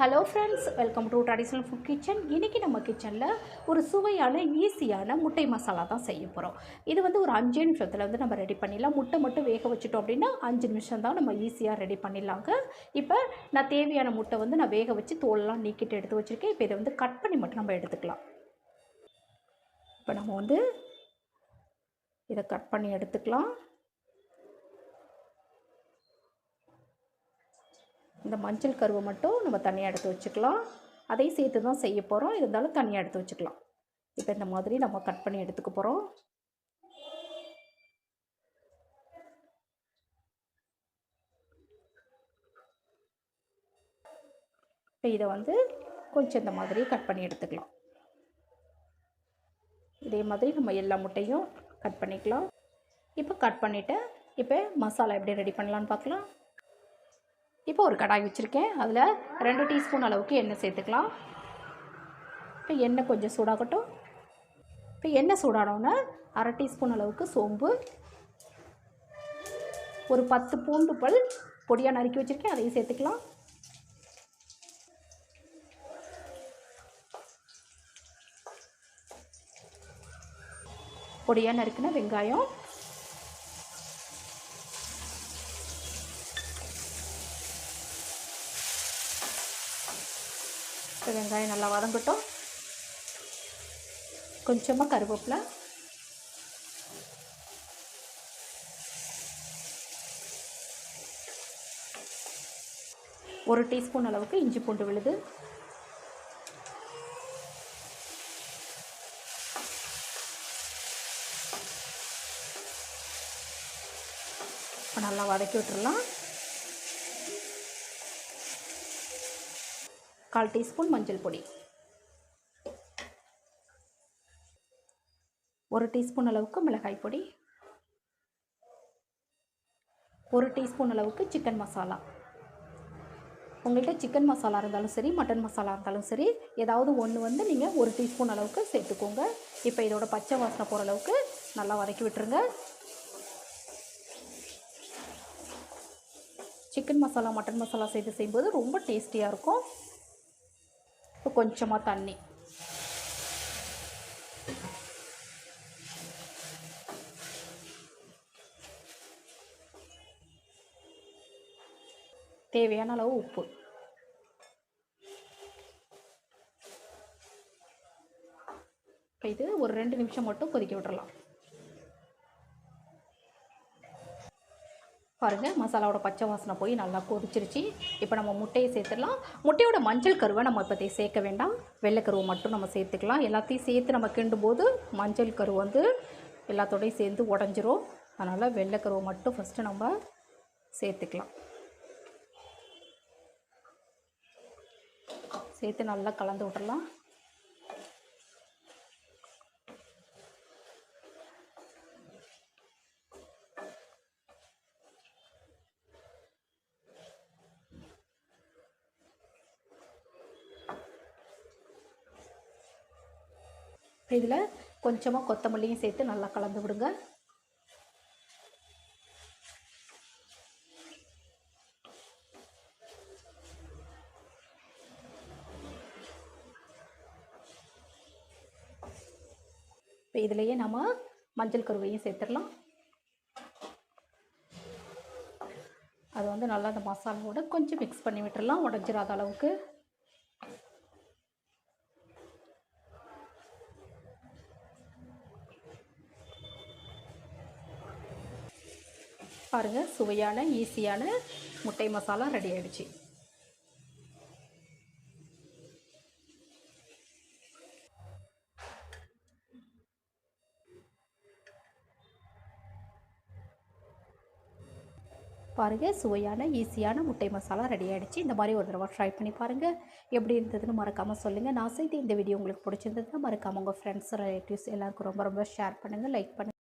Hello friends welcome to traditional food kitchen இன்றைக்கி நம்ம கிச்சனில் ஒரு சுவையான ஈஸியான முட்டை மசாலா தான் செய்ய போகிறோம் இது வந்து ஒரு அஞ்சு நிமிஷத்தில் வந்து நம்ம ரெடி பண்ணிடலாம். முட்டை மட்டும் வேக வச்சுட்டோம் அப்படின்னா அஞ்சு நிமிஷம் தான் நம்ம ஈஸியாக ரெடி பண்ணிடலாங்க. இப்போ நான் தேவையான முட்டை வந்து நான் வேக வச்சு தோலெலாம் நீக்கிட்டு எடுத்து வச்சுருக்கேன். இப்போ இதை வந்து கட் பண்ணி மட்டும் நம்ம எடுத்துக்கலாம். இப்போ நம்ம வந்து இதை கட் பண்ணி எடுத்துக்கலாம். இந்த மஞ்சள் கருவை மட்டும் நம்ம தனியாக எடுத்து வச்சுக்கலாம். அதையும் சேர்த்து தான் செய்ய போகிறோம் இருந்தாலும் தனியாக எடுத்து வச்சுக்கலாம். இப்போ இந்த மாதிரி நம்ம கட் பண்ணி எடுத்துக்க போகிறோம் இப்போ இதை வந்து கொஞ்சம் இந்த மாதிரி கட் பண்ணி எடுத்துக்கலாம். இதே மாதிரி நம்ம எல்லா முட்டையும் கட் பண்ணிக்கலாம். இப்போ கட் பண்ணிவிட்டு இப்போ மசாலா எப்படி ரெடி பண்ணலான்னு பார்க்கலாம். இப்போ ஒரு கடாய் வச்சுருக்கேன். அதில் ரெண்டு டீஸ்பூன் அளவுக்கு எண்ணெய் சேர்த்துக்கலாம். இப்போ எண்ணெய் கொஞ்சம் சூடாகட்டும். இப்போ எண்ணெய் சூடானோன்னே அரை டீஸ்பூன் அளவுக்கு சோம்பு. ஒரு பத்து பூண்டு பல் பொடியாக நறுக்கி வச்சுருக்கேன். அதையும் சேர்த்துக்கலாம். பொடியாக நறுக்கின வெங்காயம் இப்போ வெங்காயம் நல்லா வதங்கட்டும். கொஞ்சமாக கருவேப்பிலை. ஒரு டீஸ்பூன் அளவுக்கு இஞ்சி பூண்டு விழுது. இப்போ நல்லா வதக்கி விட்டுடலாம் கால் டீஸ்பூன் மஞ்சள் பொடி. ஒரு டீஸ்பூன் அளவுக்கு மிளகாய் பொடி. ஒரு டீஸ்பூன் அளவுக்கு சிக்கன் மசாலா. உங்கள்கிட்ட சிக்கன் மசாலா இருந்தாலும் சரி மட்டன் மசாலா இருந்தாலும் சரி ஏதாவது ஒன்று வந்து நீங்கள் ஒரு டீஸ்பூன் அளவுக்கு சேர்த்துக்கோங்க. இப்போ இதோட பச்சை வாசனை போகிற அளவுக்கு நல்லா வதக்கி விட்டுருங்க. சிக்கன் மசாலா மட்டன் மசாலா சேர்த்து செய்யும்போது ரொம்ப டேஸ்டியாக இருக்கும். இப்போ கொஞ்சமாக தண்ணி தேவையான அளவு உப்பு இப்போ இது ஒரு ரெண்டு நிமிஷம் மட்டும் கொதிக்க விட்டுறலாம் பாருங்கள் மசாலாவோட பச்சை வாசனை போய் நல்லா கொதிச்சிருச்சு. இப்போ நம்ம முட்டையை சேர்த்துடலாம். முட்டையோட மஞ்சள் கருவை நம்ம இப்போ சேர்க்க வேண்டாம். வெள்ளைக்கருவை மட்டும் நம்ம சேர்த்துக்கலாம். எல்லாத்தையும் சேர்த்து நம்ம கிண்டும் போது மஞ்சள் கரு வந்து எல்லாத்தோடையும் சேர்ந்து உடஞ்சிரும். அதனால் வெள்ளைக்கருவை மட்டும் ஃபஸ்ட்டு நம்ம சேர்த்துக்கலாம். சேர்த்து நல்லா கலந்து விட்டுறலாம் இதில் கொஞ்சமாக கொத்தமல்லியும் சேர்த்து நல்லா கலந்து விடுங்க. இப்போ இதுலேயே நம்ம மஞ்சள் கருவையும் சேர்த்துடலாம். அது வந்து நல்லா அந்த மசாலாவோட கொஞ்சம் மிக்ஸ் பண்ணி விட்டுடலாம் உடஞ்சிராத அளவுக்கு. பாருங்கள் சுவையான ஈஸியான முட்டை மசாலா ரெடி ஆகிடுச்சு பாருங்கள் சுவையான ஈஸியான முட்டை மசாலா ரெடி ஆகிடுச்சு இந்த மாதிரி ஒரு தடவை ட்ரை பண்ணி பாருங்கள் எப்படி இருந்ததுன்னு மறக்காமல் சொல்லுங்கள் நான் செய்த இந்த வீடியோ உங்களுக்கு பிடிச்சிருந்ததுன்னா மறக்காமல் உங்கள் ஃப்ரெண்ட்ஸ் ரிலேட்டிவ்ஸ் எல்லாருக்கும் ரொம்ப ரொம்ப ஷேர் பண்ணுங்கள் லைக் பண்ணுங்கள்